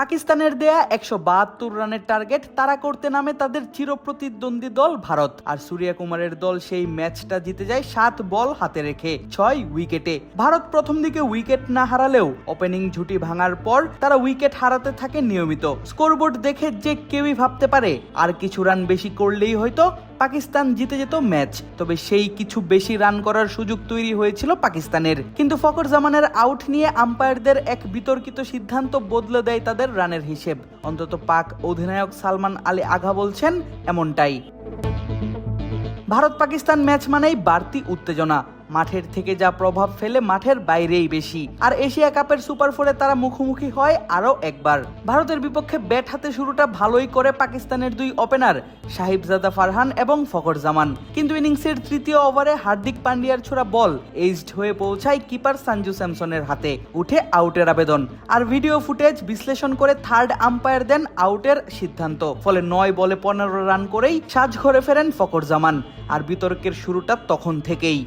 পাকিস্তানের দেয়া একশো বাহাত্তর রানের টার্গেট তারা করতে নামে তাদের চিরপ্রতিদ্বন্দ্বী দল ভারত। আর সূর্যা কুমারের দল সেই ম্যাচটা জিতে যায় সাত বল হাতে রেখে ছয় উইকেটে। ভারত প্রথম দিকে উইকেট না হারালেও ওপেনিং ঝুটি ভাঙার পর তারা উইকেট হারাতে থাকে নিয়মিত। স্কোরবোর্ড দেখে যে কেউই ভাবতে পারে, আর কিছু রান বেশি করলেই হয়তো পাকিস্তান জিতে যেত ম্যাচ। তবে সেই কিছু বেশি রান করার সুযোগ তৈরি হয়েছিল পাকিস্তানের। কিন্তু ফকর জামানের আউট নিয়ে আম্পায়ারদের এক বিতর্কিত সিদ্ধান্ত বদলে দেয় তাদের রানের হিসেব। অন্তত পাক অধিনায়ক সালমান আলী আঘা বলছেন, এমনটাই। ভারত পাকিস্তান ম্যাচ মানেই বাড়তি উত্তেজনা। মাঠের থেকে যা প্রভাব ফেলে মাঠের বাইরেই বেশি। আর এশিয়া কাপের সুপার ফোরে তারা মুখোমুখি হয় আরও একবার। ভারতের বিপক্ষে ব্যাট হাতে শুরুটা ভালোই করে পাকিস্তানের দুই ওপেনার, সাহিবজাদা ফারহান এবং ফকর জামান কিন্তু ইনিংসের তৃতীয় ওভারে হার্দিক পান্ডিয়ার ছোড়া বল এইজড হয়ে পৌঁছায় কিপার সঞ্জু স্যামসনের হাতে, উঠে আউটের আবেদন। আর ভিডিও ফুটেজ বিশ্লেষণ করে থার্ড আম্পায়ার দেন আউটের সিদ্ধান্ত। ফলে নয় বলে পনেরো রান করেই সাজ ঘরে ফেরেন ফকর জামান আর বিতর্কের শুরুটা তখন থেকেই।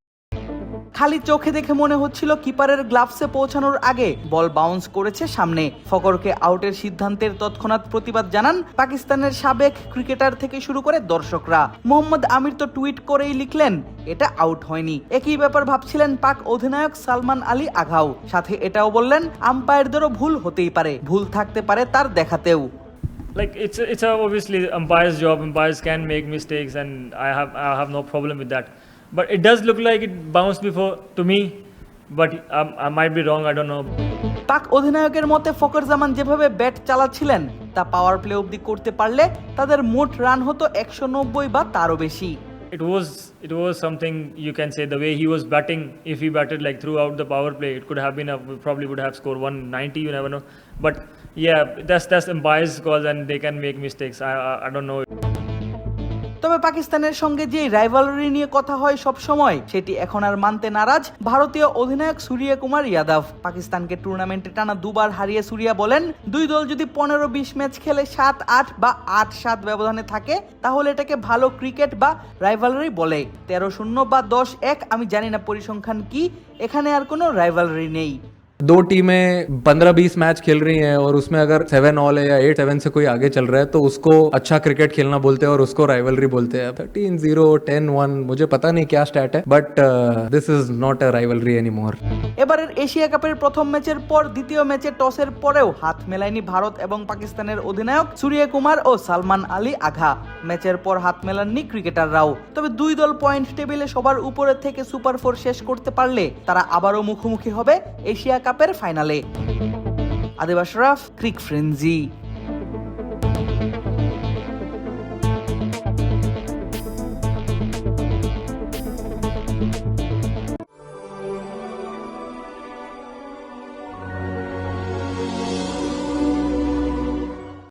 খালি চোখে দেখে মনে হচ্ছিল কিপারের গ্লাভসে পৌঁছানোর আগে বল বাউন্স করেছে সামনে। ফকরকে আউটের সিদ্ধান্তের তৎক্ষণাৎ প্রতিবাদ জানান পাকিস্তানের সাবেক ক্রিকেটার থেকে শুরু করে দর্শকরা। মোহাম্মদ আমির তো টুইট করেই লিখলেন, এটা আউট হয়নি। একই ব্যাপার ভাবছিলেন পাক অধিনায়ক সালমান আলী আঘাও। সাথে এটাও বললেন, আম্পায়ারদেরও ভুল হতেই পারে, ভুল থাকতে পারে তার দেখাতেও। Like, it's it's a obviously umpire's job umpires can make mistakes and i have i have no problem with that but it does look like it bounced before to me but um, i might be wrong i don't know পাক অধিনায়কের মতে ফকর জামান যেভাবে bat চালাচ্ছিলেন তা power play অবধি করতে পারলে তাদের মোট রান হতো একশো নব্বই বা তারও বেশি it was it was something you can say the way he was batting if he batted like throughout the power play it could have been a probably would have scored 190 you never know but yeah that's that's umpire's calls and they can make mistakes i i, I don't know তবে পাকিস্তানের সঙ্গে যে rivalry নিয়ে কথা হয় সব সময়, সেটি এখন আর মানতে নারাজ ভারতীয় অধিনায়ক সূর্য কুমার যাদব পাকিস্তানকে টুর্নামেন্টে টানা দুবার হারিয়ে সূর্যা বলেন, দুই দল যদি পনেরো বিশ ম্যাচ খেলে সাত আট বা আট সাত ব্যবধানে থাকে, তাহলে এটাকে ভালো ক্রিকেট বা রাইভালরি বলে। তেরো শূন্য বা দশ এক আমি জানি না পরিসংখ্যান কি, এখানে আর কোনো রাইভালরি নেই। दो टीमें पंद्रह बीस मैच खेल रही हैं और उसमें अगर सेवन ऑल है या एट सेवन से कोई आगे चल रहा है तो उसको अच्छा क्रिकेट खेलना बोलते हैं और उसको राइवलरी बोलते हैं थर्टीन जीरो टेन वन मुझे पता नहीं क्या स्टैट है but this is not a rivalry any more এবারের এশিয়া কাপের প্রথম ম্যাচের পর দ্বিতীয় ম্যাচে টসের পরেও হাত মেলায়নি ভারত এবং পাকিস্তানের অধিনায়ক সূর্য কুমার ও সালমান আলী আঘা ম্যাচের পর হাত মেলাননি ক্রিকেটাররাও তবে দুই দল পয়েন্ট টেবিলে সবার উপরে থেকে সুপার ফোর শেষ করতে পারলে তারা আবারও মুখোমুখি হবে এশিয়া কাপের ফাইনালে আদিবাস রাফ ক্রিক ফ্রেন্জি